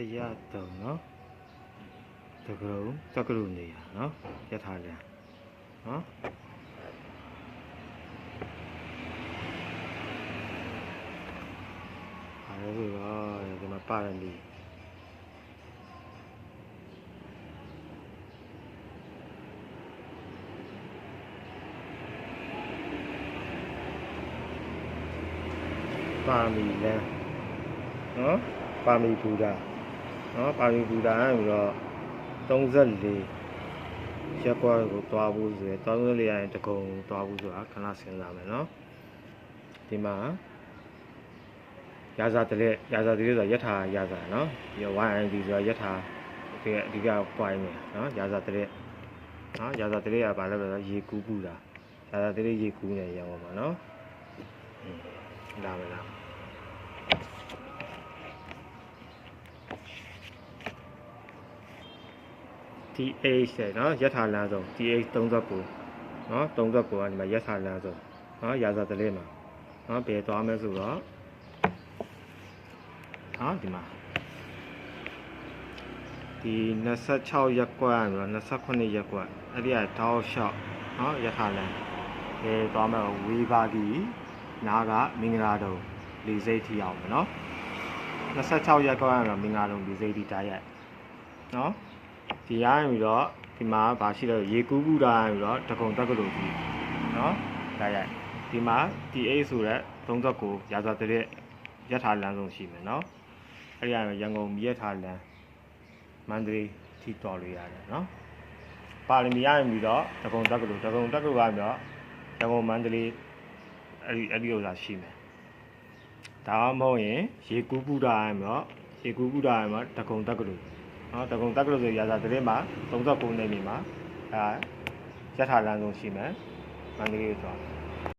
တရားတုံနော်တကရုံတက္ကရုနေရနော်ယထာလန်နော်အားရပြီပါဒီမှာပါရမီပါမီလန်နော်ပါမီဘူဒာ နော်ပါမီဘူဒာပြီးတော့34ရက်ကွာကိုတွားဖို့ဆိုရယ်34ရရင်တကုံတွားဖို့ဆိုတာခဏစဉ်းစားမယ်နော်ဒီမှာရာဇာတလက်ရာဇာတလက်ဆိုတာယထာရာဇာနော်ပြီးတော့ YID ဆိုတာယထာဒီကအဓိက point ပဲနော်ရာဇာတလက်နော်ရာဇာတလက်ကဘာလဲဆိုတော့ရေကူးကူးတာရာဇာတလက်ရေကူးနေရအောင်ပါနော်อืมဒါပဲလား TH တဲ့နော်ယထာလမ်းဆုံး TH 39နော်39ကဒီမှာယထာလမ်းဆုံးနော်ရာဇာတလေးမှာနော်ဘယ်သွားမလဲဆိုတော့ဟာဒီမှာဒီ26ရက်ကွက်နော်29ရက်ကွက်အဲ့ဒီကတောက်လျှောက်နော်ယထာလမ်းဘယ်သွားမလဲဝေဘာဒီနာကမင်္ဂလာတုံလေစိတ်ထီအောင်နော်26ရက်ကွက်ကတော့မင်္ဂလာတုံလေစိတ်ထီတားရက်နော် ဒီရရင်ပြီးတော့ဒီမှာဗာရှိတော့ရေကူးကူးတာရင်ပြီးတော့တကုံတက်ကလို့ကြီးเนาะဒါရိုက်ဒီမှာ TA ဆိုတဲ့39ရာဇာတရက်ရထားလမ်းဆုံးရှိမယ်เนาะအဲ့ဒီရရန်ကုန်မြရထားလမ်းမန္တလေးထိတော်လို့ရတယ်เนาะပါရမီရရင်ပြီးတော့တကုံတက်ကလို့တကုံတက်ကလို့ကပြီးတော့ရန်ကုန်မန္တလေးအဲ့ဒီအဲ့ဒီဥစ္စာရှိမယ်ဒါမှမဟုတ်ရင်ရေကူးကူးတာရင်ပြီးတော့ရေကူးကူးတာရင်ပြီးတော့တကုံတက်ကလို့ နော်တကုံတက်ကလို့ဆိုရာဇာသတင်းမှာ39နေမြေမှာဒါရထားလမ်းဆုံးရှိမယ်မန္တလေးကိုသွား